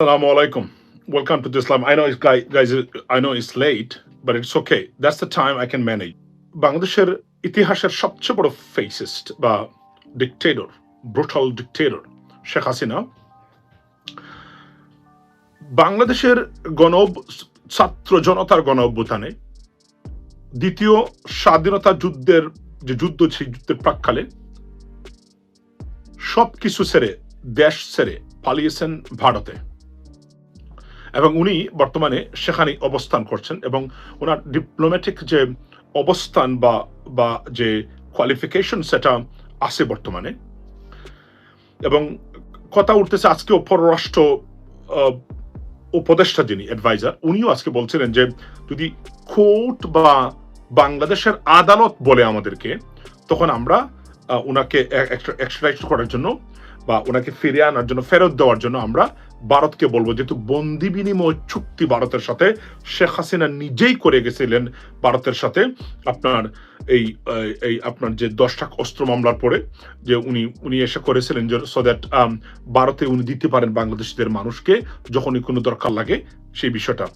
Assalamu alaikum. Welcome to the Islam. I know it's guys, guys, I know it's late, but it's okay. That's the time I can manage. বাংলাদেশের ইতিহাসের সবচেয়ে বড় fascist বা dictator brutal dictator Sheikh Hasina বাংলাদেশের গণ ছাত্র জনতার গণ অভ্যুত্থানে দ্বিতীয় স্বাধীনতা যুদ্ধের যে যুদ্ধ সেই যুদ্ধের প্রাককালে সব কিছু ছেড়ে দেশ ছেড়ে পালিয়েছেন ভারতে এবং উনি বর্তমানে সেখানে অবস্থান করছেন এবং ওনার ডিপ্লোম্যাটিক যে অবস্থান বা বা যে কোয়ালিফিকেশন সেটা আছে বর্তমানে। এবং কথা উঠতেছে আজকেও পররাষ্ট্র উপদেষ্টা যিনি অ্যাডভাইজার উনিও আজকে বলছিলেন যে যদি কোর্ট বা বাংলাদেশের আদালত বলে আমাদেরকে, তখন আমরা ওনাকে এক্সট্রাইট করার জন্য বা ওনাকে ফিরিয়ে আনার জন্য, ফেরত দেওয়ার জন্য আমরা ভারতকে বলব যেহেতু বন্দি বিনিময় চুক্তি ভারতের সাথে শেখ হাসিনা নিজেই করে গেছিলেন ভারতের সাথে আপনার এই এই আপনার যে দশ দশটা অস্ত্র মামলার পরে যে উনি উনি এসে করেছিলেন যে সো দ্যাট ভারতে উনি দিতে পারেন বাংলাদেশিদের মানুষকে যখনই কোনো দরকার লাগে সেই বিষয়টা।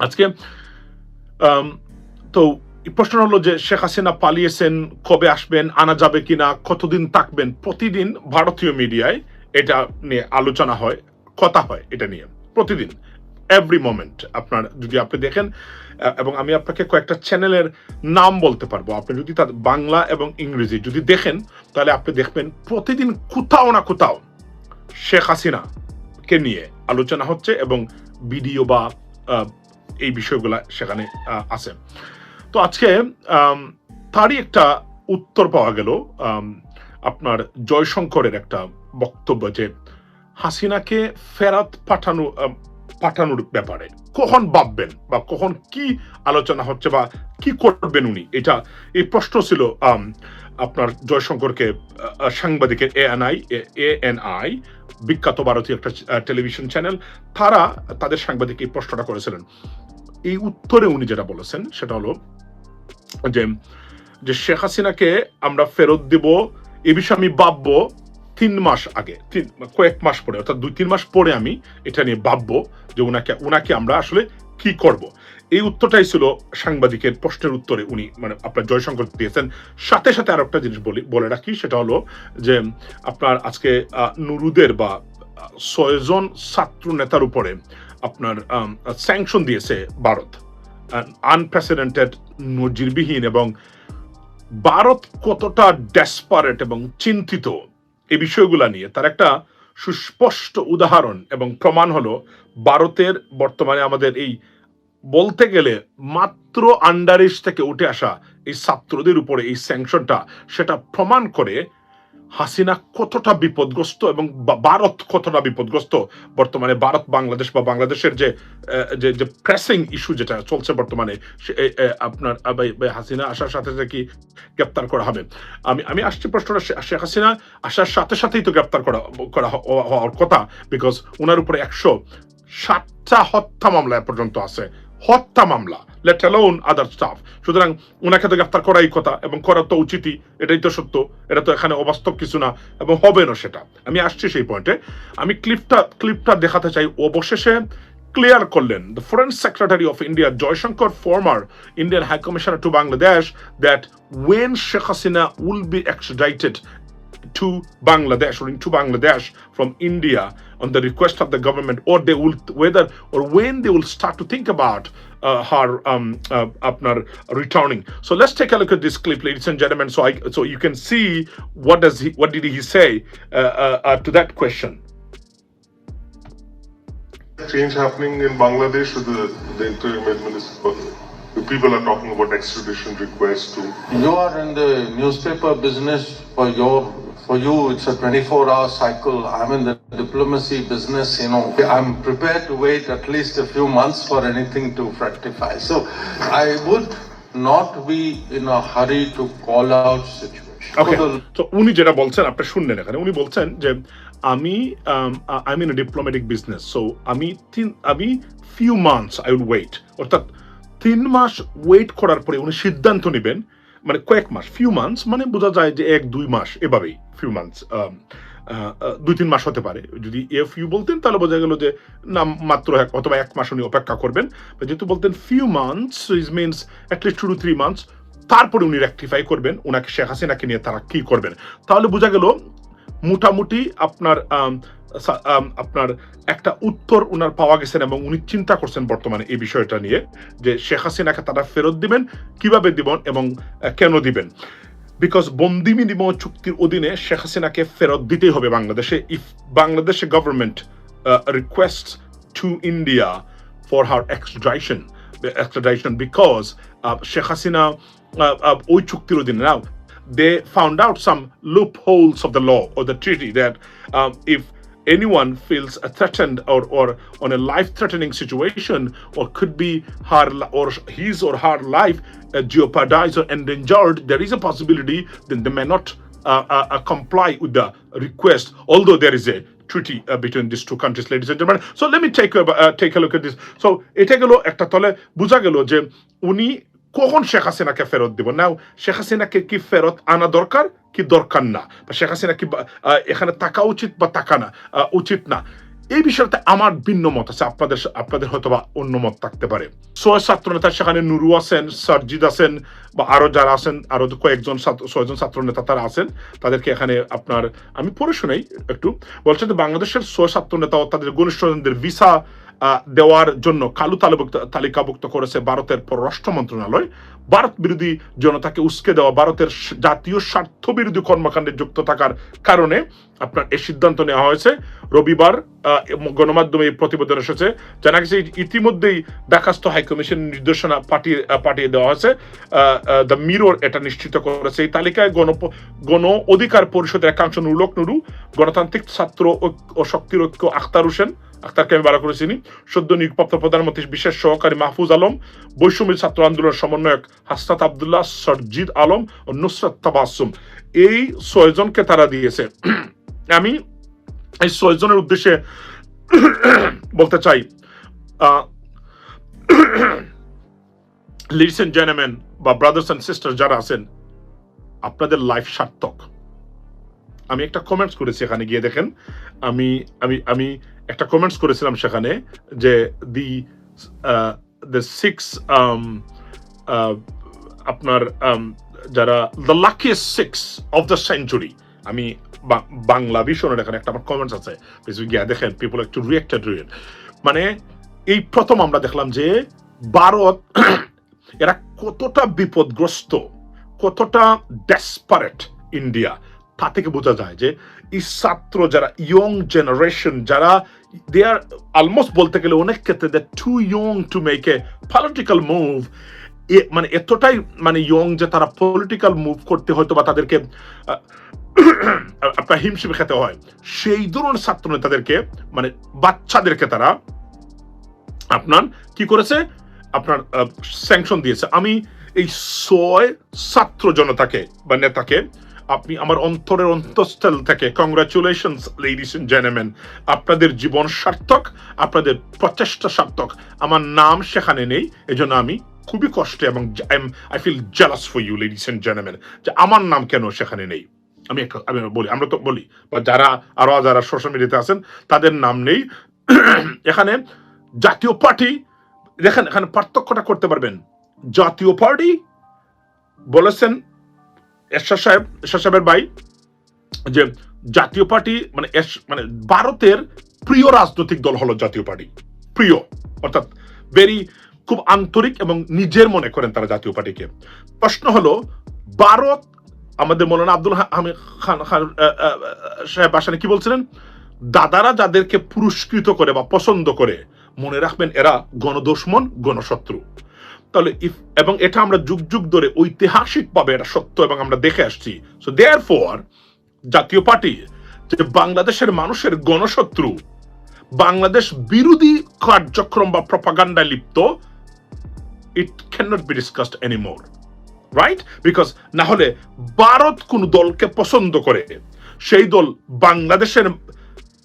আজকে আম, তো প্রশ্ন হলো যে শেখ হাসিনা পালিয়েছেন কবে আসবেন আনা যাবে কিনা কতদিন থাকবেন প্রতিদিন ভারতীয় মিডিয়ায় এটা নিয়ে আলোচনা হয়। কথা হয় এটা নিয়ে, প্রতিদিন এভরি মোমেন্ট আপনার যদি আপনি দেখেন এবং আমি আপনাকে কয়েকটা চ্যানেলের নাম বলতে পারব। আপনি যদি তার বাংলা এবং ইংরেজি যদি দেখেন, তাহলে আপনি দেখবেন প্রতিদিন কোথাও না কোথাও শেখ হাসিনা কে নিয়ে আলোচনা হচ্ছে এবং ভিডিও বা এই বিষয়গুলা সেখানে আছে। তো আজকে তারই একটা উত্তর পাওয়া গেল। আপনার জয়শঙ্করের একটা বক্তব্য যে হাসিনাকে ফেরত পাঠানো পাঠানোর ব্যাপারে। কখন ভাববেন বা কখন কি আলোচনা হচ্ছে বা কি করবেন উনি? এটা এই প্রশ্ন ছিল আপনার জয়শঙ্করকে সাংবাদিকের A N I A N I বিখ্যাত ভারতীয় একটা টেলিভিশন চ্যানেল, তারা তাদের সাংবাদিক এই প্রশ্নটা করেছিলেন। এই উত্তরে উনি যেটা বলেছেন, সেটা হলো যে যে শেখ হাসিনাকে আমরা ফেরত দিব, এ বিষয়ে আমি ভাববো তিন মাস আগে, তিন, কয়েক মাস পরে, অর্থাৎ দুই, তিন মাস পরে আমি এটা নিয়ে ভাববো যে ওনাকে ওনাকে আমরা আসলে কি করব। এই উত্তরটাই ছিল সাংবাদিকের প্রশ্নের উত্তরে উনি মানে আপনার জয়শঙ্কর দিয়েছেন। সাথে সাথে আর একটা জিনিস বলি, বলে রাখি, সেটা হলো যে আপনার আজকে নুরুদের বা ছয়জন ছাত্র নেতার উপরে আপনার স্যাংশন দিয়েছে ভারত। আনপ্রেসিডেন্টেড নজিরবিহীন এবং ভারত কতটা ডেসপারেট এবং চিন্তিত এই বিষয়গুলো নিয়ে। তার একটা সুস্পষ্ট উদাহরণ এবং প্রমাণ হলো, ভারতের বর্তমানে আমাদের এই বলতে গেলে মাত্র আন্ডারেজ থেকে উঠে আসা এই ছাত্রদের উপরে এই স্যাংশনটা সেটা প্রমাণ করে হাসিনা কতটা বিপদগ্রস্ত এবং ভারত কতটা বিপদগ্রস্ত? বর্তমানে ভারত, বাংলাদেশ বা বাংলাদেশের যে যে প্রেসিং ইস্যু যেটা চলছে বর্তমানে আপনার হাসিনা আসার সাথে সাথে কি গ্রেপ্তার করা হবে? আমি আমি আসছি প্রশ্নটা শেখ হাসিনা আসার সাথে সাথেই তো গ্রেপ্তার করা করা হওয়ার কথা বিকজ ওনার উপরে একশো সাতটা হত্যা মামলা পর্যন্ত আছে। হত্যা মামলা লেট অ্যালোন আদার স্টাফ সুতরাং ওনাকে তো গ্রেপ্তার করাই কথা এবং করা তো উচিতই, এটাই তো সত্য, এটা তো এখানে অবাস্তব কিছু না এবং হবে না সেটা। আমি আসছি সেই পয়েন্টে আমি ক্লিপটা ক্লিপটা দেখাতে চাই, অবশেষে ক্লিয়ার করলেন the foreign secretary of India Jaishankar former Indian high commissioner to Bangladesh that when Sheikh Hasina will be extradited to Bangladesh or into Bangladesh from India on the request of the government, or they will whether or when they will start to think about uh, her um, uh, Apnar returning. So let's take a look at this clip, ladies and gentlemen, so I so you can see what does he what did he say uh, uh, uh, to that question. change happening in Bangladesh with the, the interim administration. The people are talking about extradition requests too. You are in the newspaper business for your, for you, it's a 24 hour cycle. I'm in the diplomacy business, you know. I'm prepared to wait at least a few months for anything to fructify. So I would not be in a hurry to call out situation. Okay So তো উনি যেটা বলছেন আপনি শুনলেন এখানে উনি বলছেন যে আমি I mean diplomatic business so আমি তিন আমি few months I will wait অর্থাৎ তিন মাস ওয়েট করার পরে উনি সিদ্ধান্ত নেবেন মানে কয়েক মাস ফিউ মান্থস মানে বোঝা যায় যে এক দুই মাস এভাবেই ফিউ মান্থস আহ, আহ, দুই তিন মাস হতে পারে। যদি এফ ইউ বলতেন তাহলে বোঝা গেল যে না মাত্র এক অথবা এক মাস উনি অপেক্ষা করবেন। যেহেতু বলতেন few months is means at least two two three months তারপরে উনি রেক্টিফাই করবেন ওনাকে শেখ হাসিনাকে নিয়ে তারা কি করবেন। তাহলে বোঝা গেল মোটামুটি আপনার আম, আপনার একটা উত্তর উনার পাওয়া গেছেন এবং উনি চিন্তা করছেন বর্তমানে এই বিষয়টা নিয়ে যে শেখ হাসিনাকে তারা ফেরত দিবেন কীভাবে দিবেন এবং কেন দিবেন? বিকজ বন্দি বিনিময় চুক্তির অধীনে শেখ হাসিনাকে ফেরত দিতেই হবে বাংলাদেশে। ইফ বাংলাদেশে government request to India for her extradition Sheikh Hasina uh, uh, ওই চুক্তির অধীনে। Now they found out some loopholes of the law or the treaty that um, if anyone feels uh, threatened or, or on a life-threatening situation or could be her li- or his or her life uh, jeopardized or endangered, there is a possibility that they may not uh, uh, uh, comply with the request, although there is a treaty uh, between these two countries, ladies and gentlemen. So let me take a, uh, take a look at this. So এটা গেল একটা তলে বোঝা গেল যে উনি কখন শেখ হাসিনাকে ফেরত দিব? নাও শেখ হাসিনাকে কি ফেরত আনা দরকার? কি দরকার না? বা শেখ হাসিনা কি এখানে থাকা উচিত বা থাকা না? উচিত না। এই বিষয়টাতে আমার ভিন্ন মত আছে। আপনাদের আপনাদের হয়তো বা অন্য মত থাকতে পারে। ছয় ছাত্র নেতা সেখানে নুরু আছেন, সারজিদ আছেন, বা আরও যারা আছেন, আরও কয়েকজন ছয়জন ছাত্র নেতা তারা আছেন। তাদেরকে এখানে আপনার, আমি পড়ে শুনাই একটু। বলছেন যে বাংলাদেশের ছয় ছাত্র নেতা তাদের ঘনিষ্ঠজনদের ভিসা দেওয়ার জন্য কালো তালিকাভুক্ত করেছে ভারতের পররাষ্ট্র মন্ত্রণালয়। ভারত বিরোধী জনতাকে উস্কে দেওয়া ভারতের জাতীয় স্বার্থ বিরোধী কর্মকাণ্ডে যুক্ত থাকার কারণে আপনার এই সিদ্ধান্ত নেওয়া হয়েছে। রবিবার গণমাধ্যমে এই প্রতিবেদন এসেছে। জানা গেছে ইতিমধ্যেই ঢাকাস্থ হাইকমিশন নির্দেশনা পাঠিয়ে পাঠিয়ে দেওয়া হয়েছে। দ্য মিরর এটা নিশ্চিত করেছে। এই তালিকায় গণ গণ অধিকার পরিষদের একাংশ নুরুলক নুরু, গণতান্ত্রিক ছাত্র ও শক্তির ঐক্য আখতার হোসেন আখতারকে আমি বাড়া করেছি সদ্য নিয়োগপ্রাপ্ত প্রধানমন্ত্রী বিশেষ সহকারী মাহফুজ আলম বৈষম্য ছাত্র আন্দোলনের সমন্বয়ক হাসনাত আবদুল্লাহ সরজিদ আলম ও নুসরাত তাবাসুম এই ছয়জনকে তারা দিয়েছে। আমি এই ছয়জনের উদ্দেশ্যে বলতে চাই লিডিস এন্ড জেন্টলম্যান বা ব্রাদার্স এন্ড সিস্টার যারা আছেন, আপনাদের লাইফ সার্থক। আমি একটা কমেন্টস করেছি এখানে গিয়ে দেখেন। আমি আমি আমি একটা কমেন্টস করেছিলাম সেখানে যে দি দ্য সিক্স আপনার um, যারা the luckiest six of the century আমি বাংলা ভীষণের এখানে একটা আমার কমেন্টস আছে। গিয়া দেখেন পিপল একটু রিয়েক্টেড রিয়েট মানে এই প্রথম আমরা দেখলাম যে ভারত এরা কতটা বিপদগ্রস্ত কতটা ডেসপারেট ইন্ডিয়া তা থেকে বোঝা যায় যে এই ছাত্র যারা ইয়ং জেনারেশন যারা দে আর অলমোস্ট বলতে গেলে অনেক ক্ষেত্রে they too young to make a political move মানে এতটাই মানে ইয়ং যে তারা পলিটিক্যাল মুভ করতে হয়তো বা তাদেরকে আপনার হিমশিম খেতে হয়। সেই ধরনের ছাত্র নেতাদেরকে মানে বাচ্চাদেরকে তারা আপনার কি করেছে? আপনার স্যাংশন দিয়েছে। আমি এই ছয় ছাত্র জনতাকে বা নেতাকে আপনি আমার অন্তরের অন্তঃস্থল থেকে কংগ্রাচুলেশন লেডিস এন্ড জেন্টলম্যান আপনাদের জীবন সার্থক, আপনাদের প্রচেষ্টা সার্থক। আমার নাম সেখানে নেই, এজন্য আমি খুবই কষ্টে এবং I feel jealous for you ladies and gentleman যে আমার নাম কেন সেখানে নেই? আমি আমি বলি, আমরা তো বলি, বা যারা, আরও যারা সোশ্যাল মিডিয়াতে আছেন, তাদের নাম নেই। এখানে জাতীয় পার্টি, দেখেন, এখানে পার্থক্যটা করতে পারবেন। জাতীয় পার্টি বলেছেন এরশাদ সাহেব, এরশাদ সাহেবের ভাই, যে জাতীয় পার্টি মানে মানে ভারতের প্রিয় রাজনৈতিক দল হলো জাতীয় পার্টি, প্রিয়, অর্থাৎ ভেরি খুব আন্তরিক এবং নিজের মনে করেন তারা জাতীয় পার্টিকে। প্রশ্ন হলো, ভারত, আমাদের মৌলানা আব্দুল হামিদ খান খান সাহেব আসানে, কি বলছিলেন? দাদারা যাদেরকে পুরস্কৃত করে বা পছন্দ করে, মনে রাখবেন এরা গণদুশ্মন গণশত্রু। তাহলে ইফ এবং এটা আমরা যুগ যুগ ধরে ঐতিহাসিকভাবে এটা সত্য এবং আমরা দেখে আসছি। So therefore Jatiya party যে বাংলাদেশের মানুষের গণশত্রু, বাংলাদেশ বিরোধী কার্যক্রম বা প্রপাগান্ডায় লিপ্ত it can not be discussed anymore right because না হলে ভারত কোন দলকে পছন্দ করে, সেই দল বাংলাদেশের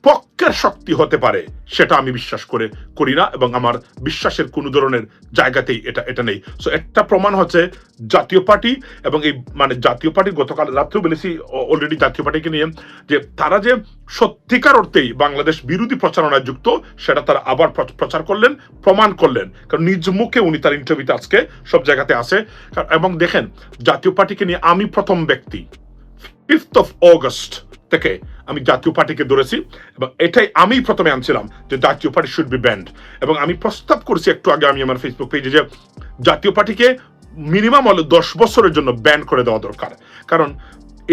পক্ষের শক্তি হতে পারে, সেটা আমি বিশ্বাস করে করি না এবং আমার বিশ্বাসের কোনো ধরনের জায়গাতেই এটা এটা নেই। সো একটা প্রমাণ হচ্ছে জাতীয় পার্টি এবং এই মানে জাতীয় পার্টি গতকাল রাত্রেও বলেছি অলরেডি জাতীয় পার্টিকে নিয়ে, যে তারা যে সত্যিকার অর্থেই বাংলাদেশ বিরোধী প্রচারণায় যুক্ত, সেটা তারা আবার প্র- প্রচার করলেন, প্রমাণ করলেন। কারণ নিজ মুখে উনি তার ইন্টারভিউতে আজকে সব জায়গাতে আসে এবং দেখেন, জাতীয় পার্টিকে নিয়ে আমি প্রথম ব্যক্তি ফিফথ অফ অগস্ট থেকে আমি জাতীয় পার্টিকে ধরেছি এবং এটাই আমি প্রথমে আনছিলাম যে জাতীয় পার্টি শুড বি ব্যান্ড এবং আমি প্রস্তাব করেছি একটু আগে আমি আমার ফেসবুক পেজে যে জাতীয় পার্টিকে মিনিমাম হলে দশ বছরের জন্য ব্যান করে দেওয়া দরকার। কারণ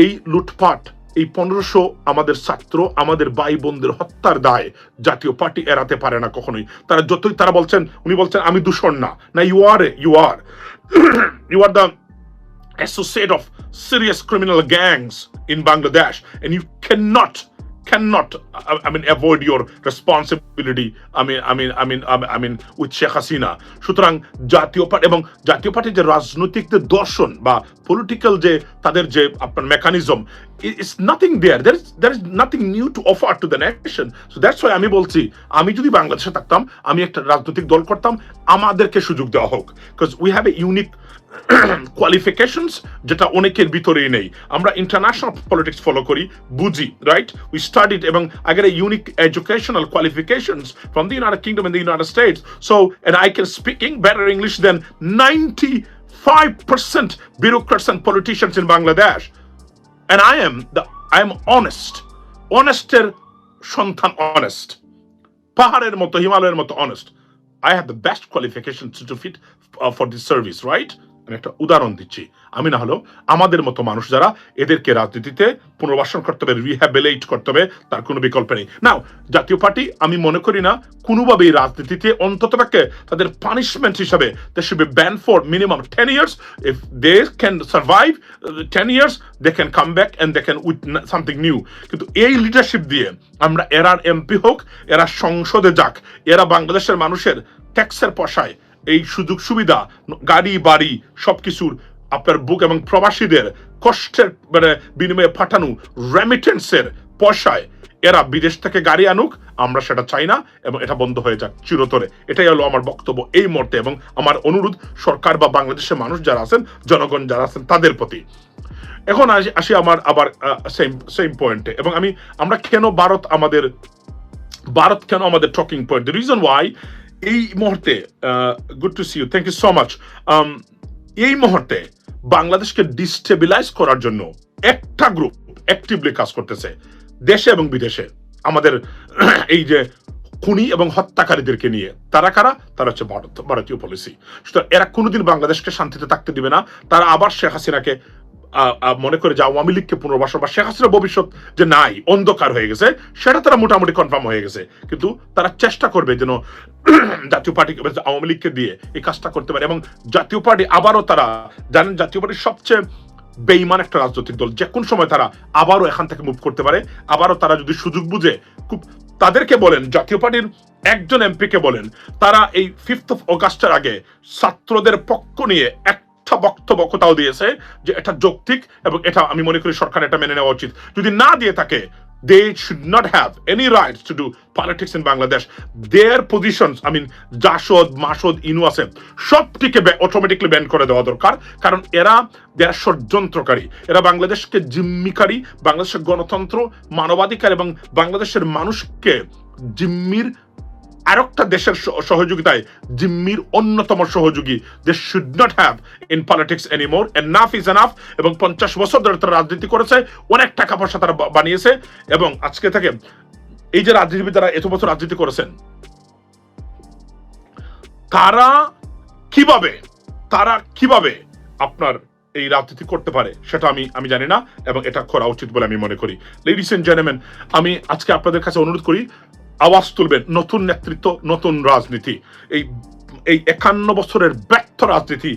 এই লুটপাট, এই পনেরোশো আমাদের ছাত্র, আমাদের ভাই বোনদের হত্যার দায় জাতীয় পার্টি এড়াতে পারে না কখনোই। তারা যতই, তারা বলছেন, উনি বলছেন, আমি দূষণ না। না you are you are you are the associate of serious criminal gangs in Bangladesh, and you cannot cannot I, I mean avoid your responsibility I mean I mean I mean I mean, I mean with Sheikh Hasina সুতরাং জাতীয় party এবং জাতীয় পার্টির যে রাজনৈতিক যে দর্শন বা পলিটিক্যাল যে তাদের যে আপনার mechanism it's nothing there there is there is nothing new to offer to the nation so that's why আমি বলছি, আমি যদি বাংলাদেশে থাকতাম, আমি একটা রাজনৈতিক দল করতাম, আমাদেরকে সুযোগ দেওয়া হোক। Because we have a unique qualifications যেটা অনেকের ভিতরেই নেই। আমরা ইন্টারন্যাশনাল পলিটিক্স ফলো করি, বুঝি রাইট উই স্টাডিড এবং আগের unique educational qualifications from the United Kingdom in the United States so and I can speaking better English than 95% bureaucrats and politicians in Bangladesh. And I am the, I am honest. Honester সন্তান honest. পাহাড়ের মতো হিমালয়ের মতো honest I have the best qualification to fit for this service right আমি একটা উদাহরণ দিচ্ছি। আমি না হলেও আমাদের মতো মানুষ যারা এদেরকে রাজনীতিতে পুনর্বাসন করতে হবে রিহ্যাবিলেট করতে হবে, তার কোনো বিকল্প নেই। নাও জাতীয় পার্টি, আমি মনে করি না কোনোভাবেই রাজনীতিতে অন্তত পক্ষে তাদের পানিশমেন্ট হিসাবে they should be ban for minimum ten years if they can survive ten years they can come back and they can with something new কিন্তু এই লিডারশিপ দিয়ে আমরা এরার এমপি হোক, এরা সংসদে যাক, এরা বাংলাদেশের মানুষের ট্যাক্সের পয়সায় এই সুযোগ সুবিধা, গাড়ি, বাড়ি, সবকিছুর আপনার বুক এবং প্রবাসীদের কষ্টের মানে বিনিময়ে পাঠানো রেমিটেন্সের পয়সায় এরা বিদেশ থেকে গাড়ি আনুক, আমরা সেটা চাই না এবং এটা বন্ধ হয়ে যাক চিরতরে। এটাই হলো আমার বক্তব্য এই মুহূর্তে এবং আমার অনুরোধ সরকার বা বাংলাদেশের মানুষ যারা আছেন, জনগণ যারা আছেন, তাদের প্রতি। এখন আসি আমার আবার সেম সেম পয়েন্টে এবং আমি, আমরা কেন ভারত আমাদের, ভারত কেন আমাদের টকিং পয়েন্ট রিজন ওয়াই এই মুহূর্তে good to see you thank you so much এই মুহূর্তে বাংলাদেশকে ডিস্টেবিলাইজ করার জন্য একটা গ্রুপ অ্যাক্টিভলি কাজ করতেছে দেশে এবং বিদেশে। আমাদের এই যে খুনি এবং হত্যাকারীদেরকে নিয়ে, তারা কারা? তারা হচ্ছে ভারত, ভারতীয় পলিসি সুতরাং এরা কোনোদিন বাংলাদেশকে শান্তিতে থাকতে দিবে না। তারা আবার শেখ হাসিনাকে মনে করে যে আওয়ামী লীগকে পুনর্বাসন বা শেখ হাসিনার ভবিষ্যৎ যে নাই, অন্ধকার হয়ে গেছে, সেটা তারা মোটামুটি কনফার্ম হয়ে গেছে। কিন্তু তারা চেষ্টা করবে যেন জাতীয় পার্টি আওয়ামী লীগকে দিয়ে এই কাজটা করতে পারে এবং জাতীয় পার্টি আবারও তারা জানেন জাতীয় পার্টির সবচেয়ে বেইমান একটা রাজনৈতিক দল, যে কোন সময় তারা আবারও এখান থেকে মুভ করতে পারে, আবারও তারা যদি সুযোগ বুঝে খুব তাদেরকে বলেন, জাতীয় পার্টির একজন এমপিকে বলেন, তারা এই ফিফথ অফ অগাস্টের আগে ছাত্রদের পক্ষ নিয়ে একটা বক্তব্য কোথাও দিয়েছে যে এটা যৌক্তিক এবং এটা আমি মনে করি সরকার এটা মেনে নেওয়া উচিত। যদি না দিয়ে থাকে they should not have any rights to do politics in Bangladesh. Their positions, I mean, JASAD মাসদ ইনু আছে সবটিকে অটোমেটিকলি ব্যান করে দেওয়া দরকার। কারণ এরা এরা ষড়যন্ত্রকারী। এরা বাংলাদেশকে জিম্মিকারী বাংলাদেশের গণতন্ত্র মানবাধিকার এবং বাংলাদেশের মানুষকে জিম্মির আরেকটা দেশের সহযোগিতায় জিম্মির অন্যতম সহযোগী they should not have in politics anymore enough is enough এবং পঞ্চাশ বছর ধরে তারা রাজনীতি করেছে, অনেক টাকা পয়সা তারা বানিয়েছে, এবং আজকে থেকে এই যে রাজনীতিবিদ যারা এত বছর রাজনীতি করেছেন, তারা কীভাবে তারা কীভাবে আপনার এই রাজনীতি করতে পারে, সেটা আমি আমি জানি না, এবং এটা করা উচিত বলে আমি মনে করি। লেডিস এন্ড জেন্টলম্যান আমি আজকে আপনাদের কাছে অনুরোধ করি আওয়াজ তুলবেন, নতুন নেতৃত্ব, নতুন রাজনীতি। এই এই একান্ন বছরের ব্যর্থ রাজনীতি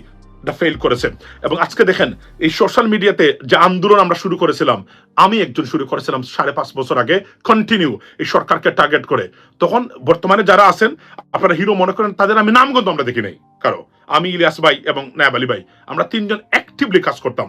ফেল করেছে। এবং আজকে দেখেন, এই সোশ্যাল মিডিয়াতে যে আন্দোলন আমরা শুরু করেছিলাম, আমি একজন শুরু করেছিলাম সাড়ে পাঁচ বছর আগে কন্টিনিউ এই সরকারকে টার্গেট করে। তখন বর্তমানে যারা আছেন, আপনারা হিরো মনে করেন, তাদের আমি নামগন্ধ আমরা দেখি নাই, কারও। আমি ইলিয়াস ভাই এবং নায়াব আলী ভাই, আমরা তিনজন অ্যাক্টিভলি কাজ করতাম।